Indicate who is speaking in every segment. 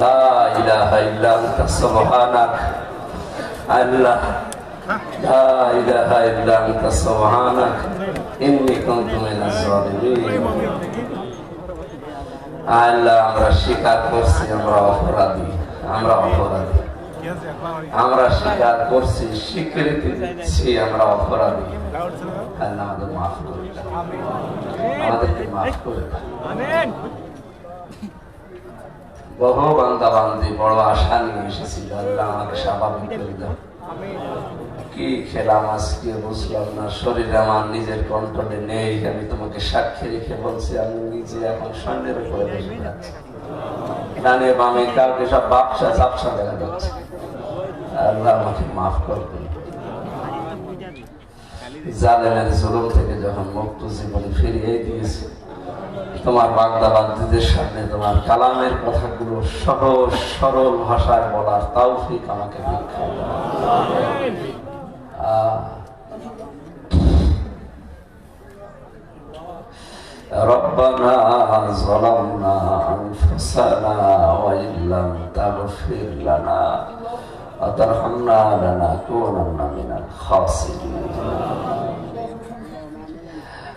Speaker 1: لا إله إلا أنت سبحانك الله لا إله إلا أنت سبحانك إني كنت من الظالمين আল্লাহ আমরা স্বীকার করছি আমরা অপরাধী আমরা অপরাধী স্বীকার করছি স্বীকৃতি দিচ্ছি আমরা অপরাধী আল্লাহ আমাদের মাফ করে আমাদেরকে মাফ করে বহু বান্দা বান্দি বড় আশা নিয়ে এসেছিল আল্লাহ আমাকে স্বাভাবিক করে দাও কি খেলাম আজকে বুঝলাম না শরীর আমার নিজের কন্ট্রোলে নেই আমি তোমাকে সাক্ষী রেখে বলছি আমি নিজে এখন সৈন্যের উপরে বসে যাচ্ছি ডানে বামে কাউকে সব বাপসা চাপসা দেখা যাচ্ছে আল্লাহ আমাকে মাফ করবেন জালেমের জুলুম থেকে যখন মুক্ত জীবনে ফিরিয়ে দিয়েছে তোমার বাগদা বাগদিদের সামনে তোমার কালামের কথাগুলো সহজ সরল ভাষায় বলার তাওফিক আমাকে ربنا ظلمنا أنفسنا وإن لم تغفر لنا وترحمنا لنكونن من الخاسرين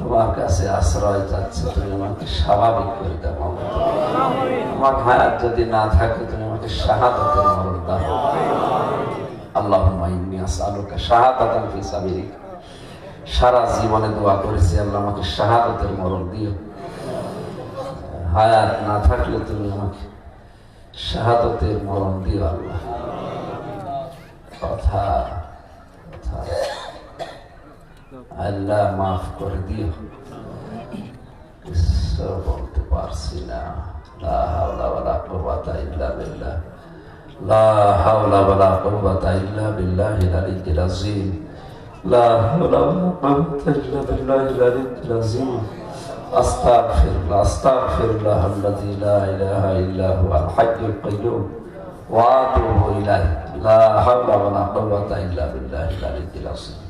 Speaker 1: তোমার কাছে আশ্রয় চাচ্ছে তুমি আমাকে স্বাভাবিক করে দেবো আমার হায়াত যদি না থাকে তুমি আমাকে শাহাদাতের মরণ দাও আল্লাহ আলোকা শাহাদাতান সারা জীবনে দোয়া করেছি আল্লাহ আমাকে শাহাদতের মরণ দিও হায়াত না থাকলে তুমি আমাকে শাহাদতের মরণ দিও আল্লাহ কথা কথা ألا ما أفكر ديه السبب تبارسنا لا حول ولا قوة إلا بالله لا حول ولا قوة إلا بالله العلي العظيم لا حول ولا قوة إلا بالله العلي العظيم أستغفر الله أستغفر الله الذي لا إله إلا هو الحي القيوم وأتوب إليه لا حول ولا قوة إلا بالله العلي العظيم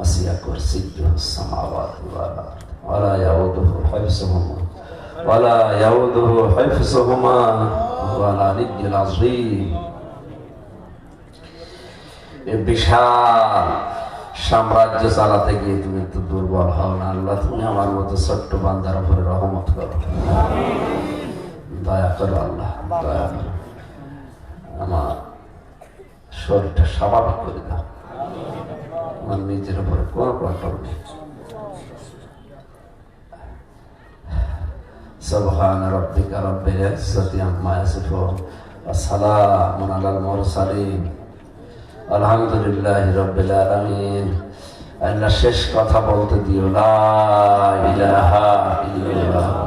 Speaker 1: السماوات ولا يعوده حفظهما ولا يعوده حفظهما العظيم বিশাল সাম্রাজ্য চালাতে গিয়ে তুমি তো দুর্বল হও না আল্লাহ তুমি আমার মতো ছোট্ট বান্দার উপরে রহমত করো দয়া করো আল্লাহ দয়া করো আমার শরীরটা স্বাভাবিক করে দাও మనం ఇచ్చిన వరకు అక్కడ ఉన్నాయి سبحان ربك رب العزة عما يصفون والسلام على المرسلين الحمد لله رب العالمين আল্লাহ শেষ কথা বলতে দিও লা ইলাহা ইল্লাল্লাহ